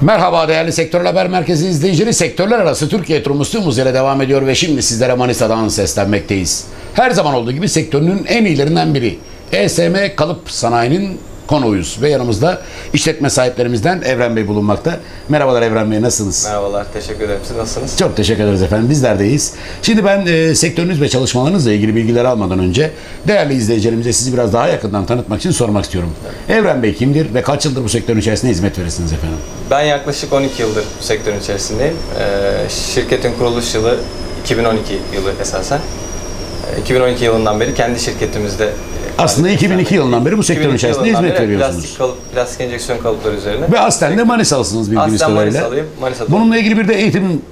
Merhaba değerli Sektör Haber Merkezi izleyicileri. Sektörler arası Türkiye tüm hızıyla devam ediyor ve şimdi sizlere Manisa'dan seslenmekteyiz. Her zaman olduğu gibi sektörünün en iyilerinden biri. ESM Kalıp Sanayi'nin konuğuyuz ve yanımızda işletme sahiplerimizden Evren Bey bulunmakta. Merhabalar Evren Bey nasılsınız? Merhabalar, teşekkür ederim. Siz nasılsınız? Çok teşekkür ederiz efendim. Bizler deyiz. Şimdi ben e, sektörünüz ve çalışmalarınızla ilgili bilgileri almadan önce değerli izleyicilerimize sizi biraz daha yakından tanıtmak için sormak istiyorum. Evren Bey kimdir ve kaç yıldır bu sektörün içerisinde hizmet verirsiniz efendim? Ben yaklaşık 12 yıldır bu sektörün içerisindeyim. Ee, şirketin kuruluş yılı 2012 yılı esasen. Ee, 2012 yılından beri kendi şirketimizde e, Aslında 2002 yılından beri bu sektörün 2002 içerisinde hizmet veriyorsunuz. Plastik, kalıp, plastik enjeksiyon kalıpları üzerine. Ve aslen de Manisalısınız bildiğiniz Aslen kadarıyla. Manisalıyım, Manisa'da. Bununla ilgili bir de eğitim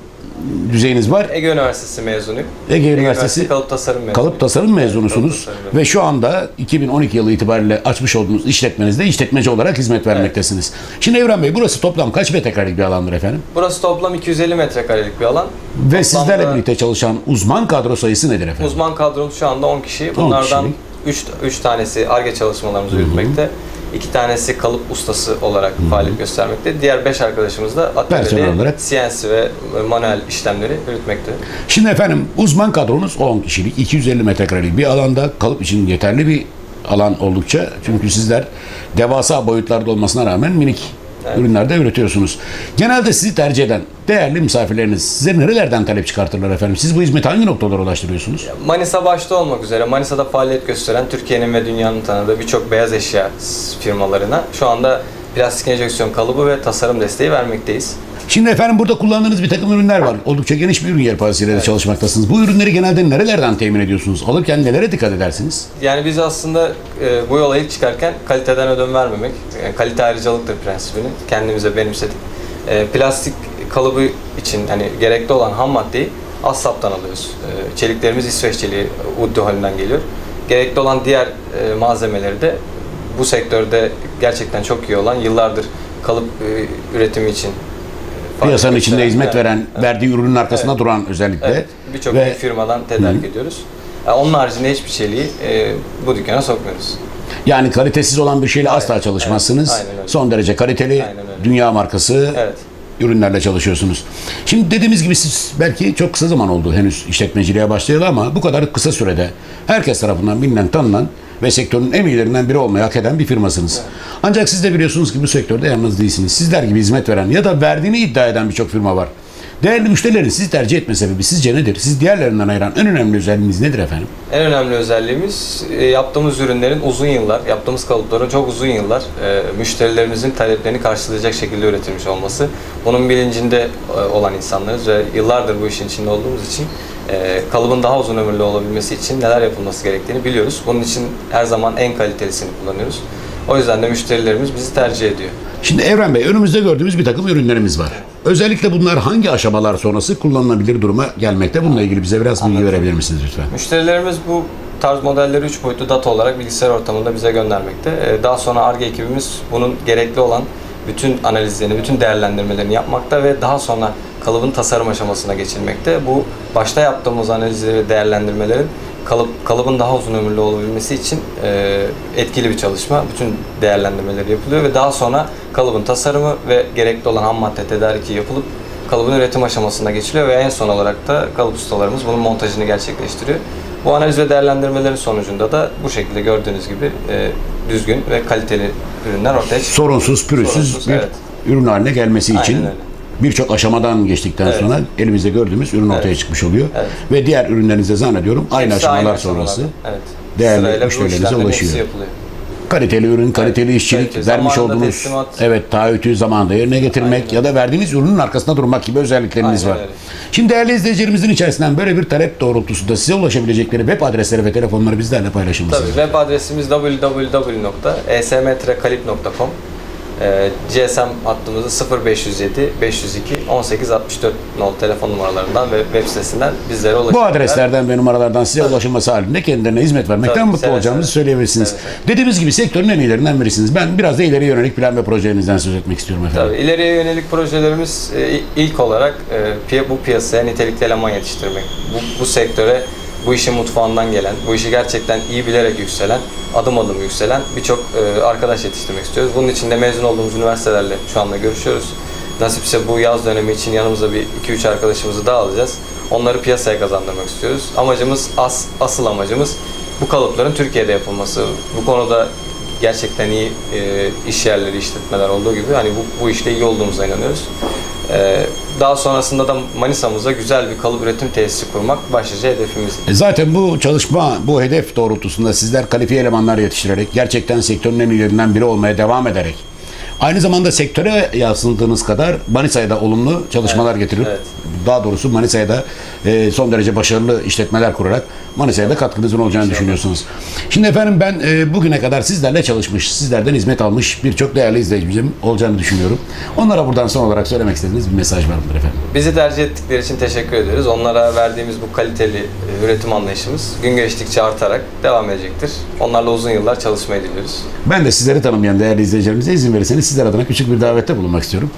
düzeyiniz var. Ege Üniversitesi mezunuyum. Ege Üniversitesi Kalıp Tasarım mezunuyum. Kalıp tasarım mezunusunuz Kalıp tasarım ve şu anda 2012 yılı itibariyle açmış olduğunuz işletmenizde işletmeci olarak hizmet vermektesiniz. Şimdi Evren Bey burası toplam kaç metrekarelik bir alandır efendim? Burası toplam 250 metrekarelik bir alan. Ve sizlerle Toplamda birlikte çalışan uzman kadro sayısı nedir efendim? Uzman kadromuz şu anda 10 kişi. Bunlardan kişilik. 3 3 tanesi ARGE çalışmalarımızı yürütmekte. İki tanesi kalıp ustası olarak faaliyet göstermekte. Diğer 5 arkadaşımız da atölyede. CNC ve manuel işlemleri yürütmekte. Şimdi efendim uzman kadronuz 10 kişilik 250 metrekarelik bir alanda kalıp için yeterli bir alan oldukça. Çünkü sizler devasa boyutlarda olmasına rağmen minik ürünlerde üretiyorsunuz. Genelde sizi tercih eden değerli misafirleriniz size nerelerden talep çıkartırlar efendim? Siz bu hizmeti hangi noktalara ulaştırıyorsunuz? Manisa başta olmak üzere Manisa'da faaliyet gösteren Türkiye'nin ve dünyanın tanıdığı birçok beyaz eşya firmalarına şu anda plastik enjeksiyon kalıbı ve tasarım desteği vermekteyiz. Şimdi efendim burada kullandığınız bir takım ürünler var. Oldukça geniş bir ürün yelpazesiyle de çalışmaktasınız. Bu ürünleri genelde nerelerden temin ediyorsunuz? Alırken nelere dikkat edersiniz? Yani biz aslında e, bu yola ilk çıkarken kaliteden ödün vermemek, yani kalite ayrıcalıktır prensibini kendimize benimsedik. E, plastik kalıbı için hani gerekli olan ham maddeyi Assap'tan alıyoruz. E, çeliklerimiz İsveç çeliği, Udde halinden geliyor. Gerekli olan diğer e, malzemeleri de bu sektörde gerçekten çok iyi olan, yıllardır kalıp e, üretimi için e, Piyasanın içinde gösteren- hizmet Evet, veren, evet. verdiği ürünün arkasında duran özellikle. Evet, birçok Ve firmadan tedarik ediyoruz. Yani onun haricinde hiçbir çeliği e, bu dükkana sokmuyoruz. yani kalitesiz olan bir şeyle asla çalışmazsınız. evet, aynen. Son derece kaliteli, Aynen dünya markası Evet. ürünlerle çalışıyorsunuz. Şimdi dediğimiz gibi siz belki çok kısa zaman oldu henüz işletmeciliğe başlayalı ama bu kadar kısa sürede herkes tarafından bilinen, tanınan ve sektörün en iyilerinden biri olmayı hak eden bir firmasınız. Ancak siz de biliyorsunuz ki bu sektörde yalnız değilsiniz. Sizler gibi hizmet veren ya da verdiğini iddia eden birçok firma var. Değerli müşterilerin sizi tercih etme sebebi sizce nedir? Siz diğerlerinden ayıran en önemli özelliğiniz nedir efendim? En önemli özelliğimiz e, yaptığımız ürünlerin uzun yıllar, yaptığımız kalıpların çok uzun yıllar e, müşterilerimizin taleplerini karşılayacak şekilde üretilmiş olması. Bunun bilincinde e, olan insanlarız ve yıllardır bu işin içinde olduğumuz için e, kalıbın daha uzun ömürlü olabilmesi için neler yapılması gerektiğini biliyoruz. Bunun için her zaman en kalitelisini kullanıyoruz. O yüzden de müşterilerimiz bizi tercih ediyor. Şimdi Evren Bey önümüzde gördüğümüz bir takım ürünlerimiz var. Özellikle bunlar hangi aşamalar sonrası kullanılabilir duruma gelmekte? Bununla ilgili bize biraz bilgi verebilir misiniz lütfen? Müşterilerimiz bu tarz modelleri 3 boyutlu data olarak bilgisayar ortamında bize göndermekte. Ee, Daha sonra ARGE ekibimiz bunun gerekli olan bütün analizlerini, bütün değerlendirmelerini yapmakta ve daha sonra kalıbın tasarım aşamasına geçilmekte. Bu başta yaptığımız analizleri ve değerlendirmelerin kalıp kalıbın daha uzun ömürlü olabilmesi için e, etkili bir çalışma. Bütün değerlendirmeleri yapılıyor ve daha sonra kalıbın tasarımı ve gerekli olan ham madde tedariki yapılıp kalıbın üretim aşamasına geçiliyor ve en son olarak da kalıp ustalarımız bunun montajını gerçekleştiriyor. Bu analiz ve değerlendirmelerin sonucunda da bu şekilde gördüğünüz gibi e, düzgün ve kaliteli ürünler ortaya çıkıyor. Sorunsuz, pürüzsüz Sorunsuz, bir evet. ürün haline gelmesi Aynen için öyle. Birçok aşamadan geçtikten Evet. sonra elimizde gördüğümüz ürün ortaya Evet. çıkmış oluyor. Evet. Ve diğer ürünlerinizde zannediyorum aynı Hepsi aşamalar aşamalarda. sonrası evet. değerli müşterilerinize ulaşıyor. kaliteli ürün, kaliteli Evet, işçilik, kalite, vermiş zamanında olduğunuz teslimat. evet taahhütü zamanında yerine getirmek Aynen ya da verdiğiniz ürünün arkasında durmak gibi özellikleriniz Aynen var. öyle. Şimdi değerli izleyicilerimizin içerisinden böyle bir talep doğrultusunda size ulaşabilecekleri web adresleri ve telefonları bizlerle paylaşır Tabii web adresimiz www.esmtrekalip.com e, GSM hattımızı 0507 502 1864 nol telefon numaralarından ve web sitesinden bizlere Bu ulaşabilirler. adreslerden ve numaralardan size ulaşılması halinde kendilerine hizmet vermekten Tabii, mutlu seve olacağımızı seve. söyleyebilirsiniz. Seve seve. Dediğimiz gibi sektörün en iyilerinden birisiniz. Ben biraz da ileri yönelik plan ve projelerinizden söz etmek istiyorum efendim. Tabii ileriye yönelik projelerimiz e, ilk olarak e, bu piyasaya nitelikli eleman yetiştirmek. Bu, bu sektöre bu işin mutfağından gelen, bu işi gerçekten iyi bilerek yükselen, adım adım yükselen birçok e, arkadaş yetiştirmek istiyoruz. Bunun için de mezun olduğumuz üniversitelerle şu anda görüşüyoruz. Nasipse bu yaz dönemi için yanımıza bir 2-3 arkadaşımızı daha alacağız. Onları piyasaya kazandırmak istiyoruz. Amacımız, as, asıl amacımız bu kalıpların Türkiye'de yapılması. Bu konuda gerçekten iyi e, iş yerleri, işletmeler olduğu gibi hani bu, bu işte iyi olduğumuza inanıyoruz. E, daha sonrasında da Manisa'mıza güzel bir kalıp üretim tesisi kurmak başlıca hedefimiz. E Zaten bu çalışma, bu hedef doğrultusunda sizler kalifiye elemanlar yetiştirerek, gerçekten sektörün en iyilerinden biri olmaya devam ederek, aynı zamanda sektöre yansıdığınız kadar Manisa'ya da olumlu çalışmalar Evet, getirip, evet. daha doğrusu Manisa'ya da e, son derece başarılı işletmeler kurarak Manisa'ya da katkınızın olacağını düşünüyorsunuz. Şimdi efendim ben e, bugüne kadar sizlerle çalışmış, sizlerden hizmet almış birçok değerli izleyicim olacağını düşünüyorum. Onlara buradan son olarak söylemek istediğiniz bir mesaj var mıdır efendim? Bizi tercih ettikleri için teşekkür ediyoruz. Onlara verdiğimiz bu kaliteli e, üretim anlayışımız gün geçtikçe artarak devam edecektir. Onlarla uzun yıllar çalışmayı diliyoruz. Ben de sizleri tanımayan değerli izleyicilerimize izin verirseniz sizler adına küçük bir davette bulunmak istiyorum.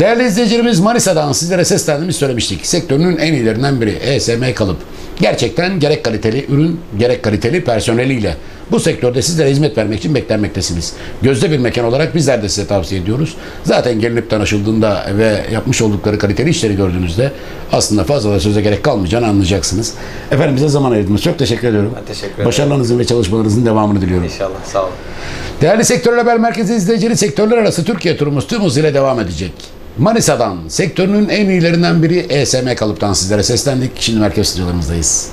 Değerli izleyicilerimiz Manisa'dan sizlere seslendiğimizi söylemiştik. Sektörünün en iyilerinden biri ESM Kalıp. Gerçekten gerek kaliteli ürün gerek kaliteli personeliyle bu sektörde sizlere hizmet vermek için beklenmektesiniz. Gözde bir mekan olarak bizler de size tavsiye ediyoruz. Zaten gelinip tanışıldığında ve yapmış oldukları kaliteli işleri gördüğünüzde aslında fazla da söze gerek kalmayacağını anlayacaksınız. Efendim bize zaman ayırdınız. Çok teşekkür ediyorum. Ben teşekkür ederim. Başarılarınızın ve çalışmalarınızın devamını diliyorum. İnşallah. Sağ olun. Değerli Sektör Haber Merkezi izleyicileri sektörler arası Türkiye turumuz tüm hızıyla devam edecek. Manisa'dan sektörünün en iyilerinden biri ESM kalıptan sizlere seslendik. Şimdi merkez stüdyolarımızdayız.